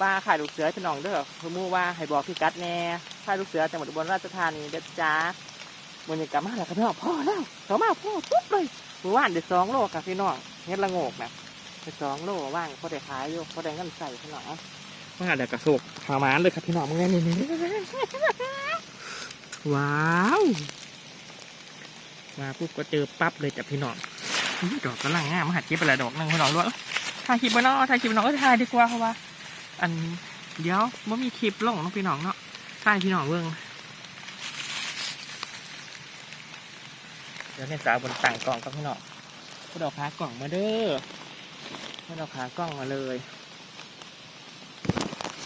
ปลาขายลูกเสือพี่น้องเด้อเพื่อมู่ว่าให้บอกพี่กัดแน่ขายลูกเสือจังหวัดอุบลราชธานีเด้อจ้าบรรยากาศมาแล้วครับพี่น้องพ่อแล้วเขามาพ่อปุ๊บเลยเมื่อวานได้สองโลครับพี่น้องเฮ็ดละโงกนะได้สองโลว่างพอได้ขายอยู่พอได้เงินใส่พี่น้องมาเดี๋ยวกระโศกหามานเลยครับพี่น้องมึงนี่นี่ว้าวมาปุ๊บก็เจอปั๊บเลยจ้ะพี่น้องดอกกำลังงามมาหัดเก็บไปละดอกหนึงพี่น้องด้วยถ่ายคลิปไปเนาะถ่ายคลิปน้องก็ถ่ายดีกว่าเพราะว่า อันเดี๋ยวไม่มีคลิปลงเน้องพี่น้องเนาะถ่ายพี่น้องเบิ่งเดี๋ยวเนี่ยสาวบนต่างกล่องกับพี่น้องก็ดอกขากล่องมาเด้อก็ดอกขากล่องมาเลย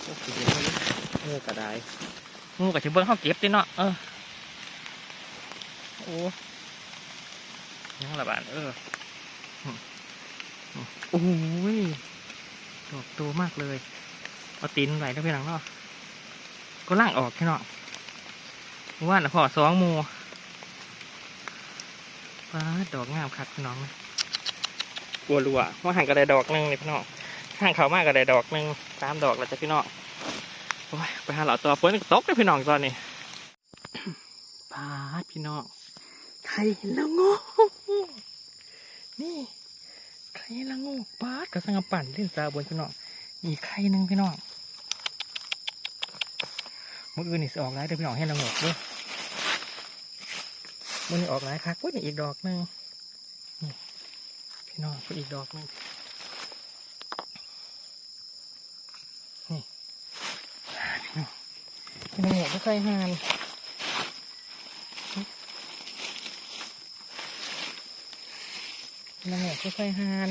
โอ้โหเดี๋ยวนี้เออกระไดงูกับชิเบิ้งเขาเก็บติเนาะเออโอ้ยังละบาดเออโอ้ยดอกโตมากเลย เอาตีนไหลได้ไปหลังเนาะก็ล่างออกแค่เนาะว่าน่ะพอสองหมูป้าดดอกงามคักพี่น้องกลัวรัวว่าห่างกระไดดอกหนึงนี่พี่น้องห่างเขามากกระไดดอกหนึงสามดอกแล้วจ้ะพี่น้องไปหาเหล่าตัวฝนตกเลยพี่น้องตอนนี้ป้าพี่น้องไข่แล้วงอนี่ไข่ละงูปาดกระสังกะปั่นเล่นซาบนพี่น้องอีกไข่หนึ่งพี่น้อง มื่ออื่นนี่ออกหลายเด้อพี่น้องให้ละงูเด้อมือนี้ออกหลายคักเว้ยนี่อีกดอกหนึ่งนี่พี่น้องก็อีกดอกหนึ่งนี่พี่น้องพี่น้องก็ไข่หานพี่น้องก็ไข่หาน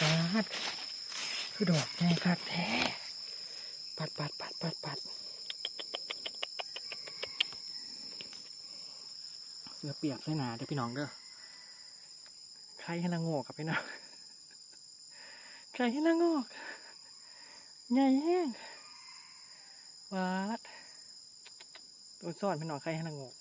ปาดคือดอกใหญ่คักแท้ปัดปัดปัดปัดปัดเสื อเปียกใส่หนาเด้อพี่น้องเด้อใครให้นางงกครับพี่น้องใครให้นางงกใหญ่แห้งวาดตัวซ่อนพี่น้องใครให้นางงอก